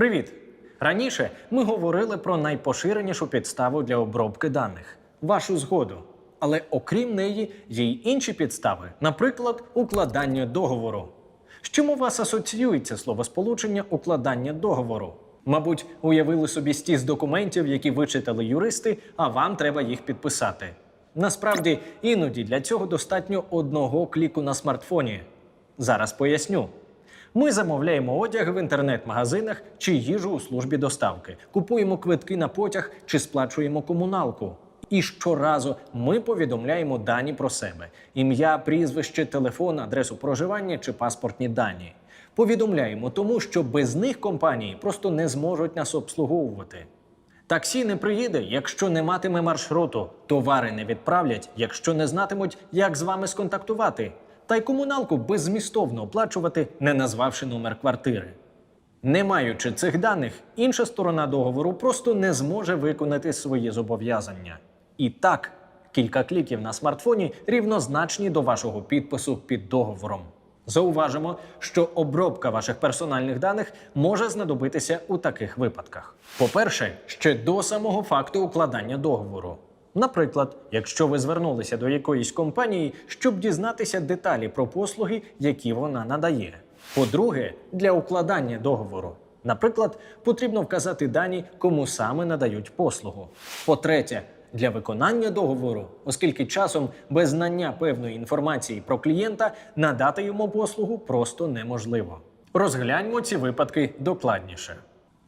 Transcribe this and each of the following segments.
Привіт! Раніше ми говорили про найпоширенішу підставу для обробки даних вашу згоду. Але окрім неї, є й інші підстави, наприклад, укладання договору. З чим у вас асоціюється словосполучення укладання договору? Мабуть, уявили собі стіс документів, які вичитали юристи, а вам треба їх підписати. Насправді, іноді для цього достатньо одного кліку на смартфоні. Зараз поясню. Ми замовляємо одяг в інтернет-магазинах чи їжу у службі доставки, купуємо квитки на потяг чи сплачуємо комуналку. І щоразу ми повідомляємо дані про себе: ім'я, прізвище, телефон, адресу проживання чи паспортні дані. Повідомляємо тому, що без них компанії просто не зможуть нас обслуговувати. Таксі не приїде, якщо не матиме маршруту. Товари не відправлять, якщо не знатимуть, як з вами сконтактувати. Та й комуналку беззмістовно оплачувати, не назвавши номер квартири. Не маючи цих даних, інша сторона договору просто не зможе виконати свої зобов'язання. І так, кілька кліків на смартфоні рівнозначні до вашого підпису під договором. Зауважимо, що обробка ваших персональних даних може знадобитися у таких випадках. По-перше, ще до самого факту укладання договору. Наприклад, якщо ви звернулися до якоїсь компанії, щоб дізнатися деталі про послуги, які вона надає. По-друге, для укладання договору. Наприклад, потрібно вказати дані, кому саме надають послугу. По-третє, для виконання договору, оскільки часом без знання певної інформації про клієнта надати йому послугу просто неможливо. Розгляньмо ці випадки докладніше.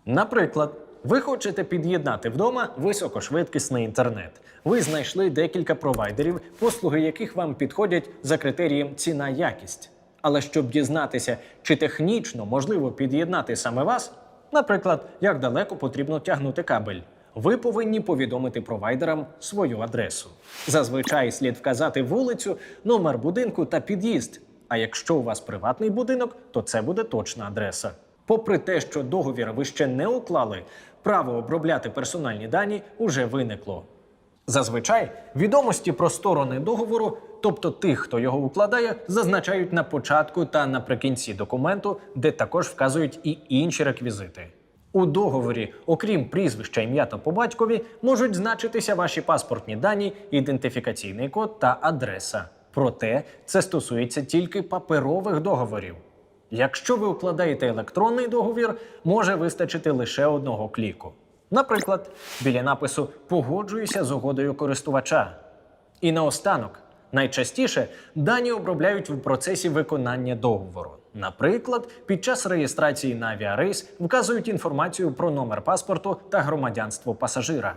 Наприклад, ви хочете під'єднати вдома високошвидкісний інтернет. Ви знайшли декілька провайдерів, послуги яких вам підходять за критерієм ціна-якість. Але щоб дізнатися, чи технічно можливо під'єднати саме вас, наприклад, як далеко потрібно тягнути кабель, ви повинні повідомити провайдерам свою адресу. Зазвичай слід вказати вулицю, номер будинку та під'їзд. А якщо у вас приватний будинок, то це буде точна адреса. Попри те, що договір ви ще не уклали, право обробляти персональні дані уже виникло. Зазвичай відомості про сторони договору, тобто тих, хто його укладає, зазначають на початку та наприкінці документу, де також вказують і інші реквізити. У договорі, окрім прізвища, ім'я та по батькові, можуть значитися ваші паспортні дані, ідентифікаційний код та адреса. Проте це стосується тільки паперових договорів. Якщо ви укладаєте електронний договір, може вистачити лише одного кліку. Наприклад, біля напису Погоджуюся з угодою користувача. І наостанок, найчастіше дані обробляють в процесі виконання договору. Наприклад, під час реєстрації на авіарейс вказують інформацію про номер паспорту та громадянство пасажира.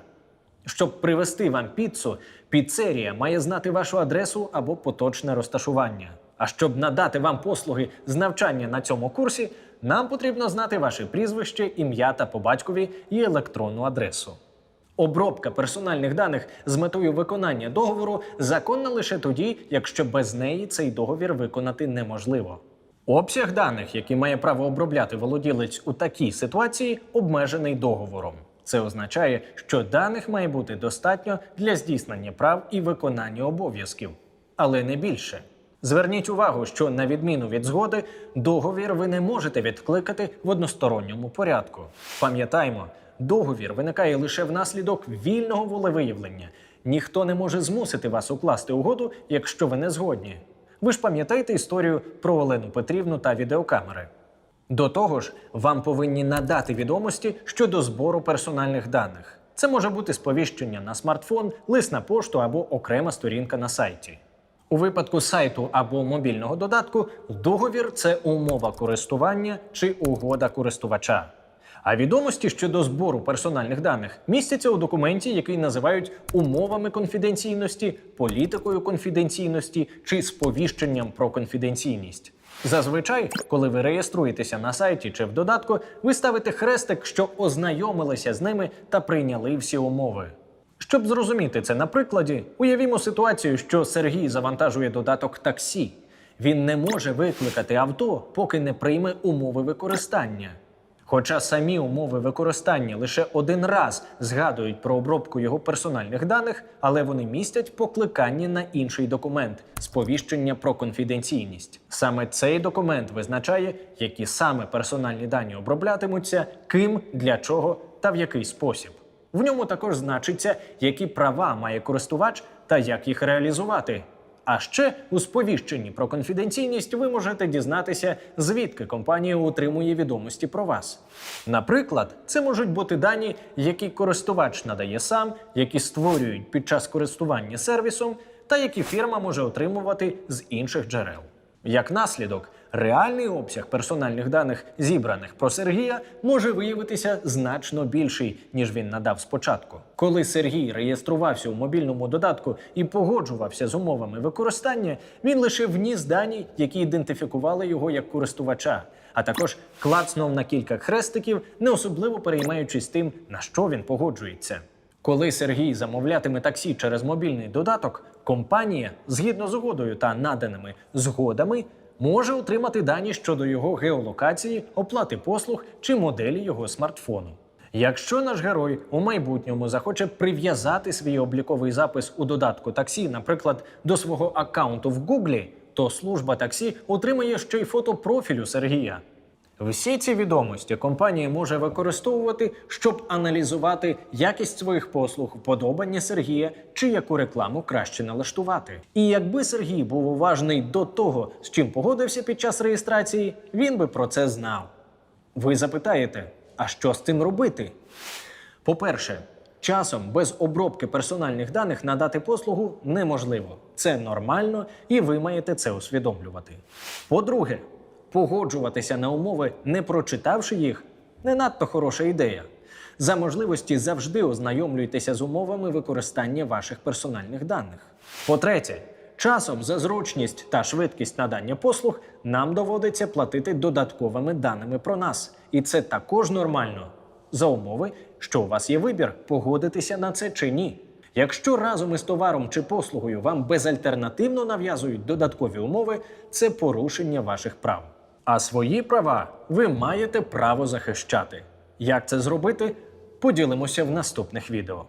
Щоб привезти вам піцу, піцерія має знати вашу адресу або поточне розташування. А щоб надати вам послуги з навчання на цьому курсі, нам потрібно знати ваше прізвище, ім'я та по батькові і електронну адресу. Обробка персональних даних з метою виконання договору законна лише тоді, якщо без неї цей договір виконати неможливо. Обсяг даних, які має право обробляти володілець у такій ситуації, обмежений договором. Це означає, що даних має бути достатньо для здійснення прав і виконання обов'язків, але не більше. Зверніть увагу, що на відміну від згоди, договір ви не можете відкликати в односторонньому порядку. Пам'ятаймо, договір виникає лише внаслідок вільного волевиявлення. Ніхто не може змусити вас укласти угоду, якщо ви не згодні. Ви ж пам'ятаєте історію про Олену Петрівну та відеокамери. До того ж, вам повинні надати відомості щодо збору персональних даних. Це може бути сповіщення на смартфон, лист на пошту або окрема сторінка на сайті. У випадку сайту або мобільного додатку договір це умова користування чи угода користувача. А відомості щодо збору персональних даних містяться у документі, який називають умовами конфіденційності, політикою конфіденційності чи сповіщенням про конфіденційність. Зазвичай, коли ви реєструєтеся на сайті чи в додатку, ви ставите хрестик, що ознайомилися з ними та прийняли всі умови. Щоб зрозуміти це на прикладі, уявімо ситуацію, що Сергій завантажує додаток таксі. Він не може викликати авто, поки не прийме умови використання. Хоча самі умови використання лише один раз згадують про обробку його персональних даних, але вони містять покликання на інший документ сповіщення про конфіденційність. Саме цей документ визначає, які саме персональні дані оброблятимуться, ким, для чого та в який спосіб. В ньому також значиться, які права має користувач та як їх реалізувати. А ще у сповіщенні про конфіденційність ви можете дізнатися, звідки компанія утримує відомості про вас. Наприклад, це можуть бути дані, які користувач надає сам, які створюють під час користування сервісом, та які фірма може отримувати з інших джерел. Як наслідок, реальний обсяг персональних даних, зібраних про Сергія, може виявитися значно більший, ніж він надав спочатку. Коли Сергій реєструвався у мобільному додатку і погоджувався з умовами використання, він лише вніс дані, які ідентифікували його як користувача, а також клацнув на кілька хрестиків, не особливо переймаючись тим, на що він погоджується. Коли Сергій замовлятиме таксі через мобільний додаток, компанія, згідно з угодою та наданими згодами, може отримати дані щодо його геолокації, оплати послуг чи моделі його смартфону. Якщо наш герой у майбутньому захоче прив'язати свій обліковий запис у додатку таксі, наприклад, до свого аккаунту в Гуглі, то служба таксі отримає ще й фото профілю Сергія. Всі ці відомості компанія може використовувати, щоб аналізувати якість своїх послуг, вподобання Сергія чи яку рекламу краще налаштувати. І якби Сергій був уважний до того, з чим погодився під час реєстрації, він би про це знав. Ви запитаєте, а що з цим робити? По-перше, часом без обробки персональних даних надати послугу неможливо. Це нормально, і ви маєте це усвідомлювати. По-друге, погоджуватися на умови, не прочитавши їх, не надто хороша ідея. За можливості завжди ознайомлюйтеся з умовами використання ваших персональних даних. По-третє, часом за зручність та швидкість надання послуг нам доводиться платити додатковими даними про нас, і це також нормально за умови, що у вас є вибір, погодитися на це чи ні. Якщо разом із товаром чи послугою вам безальтернативно нав'язують додаткові умови, це порушення ваших прав. А свої права ви маєте право захищати. Як це зробити? Поділимося в наступних відео.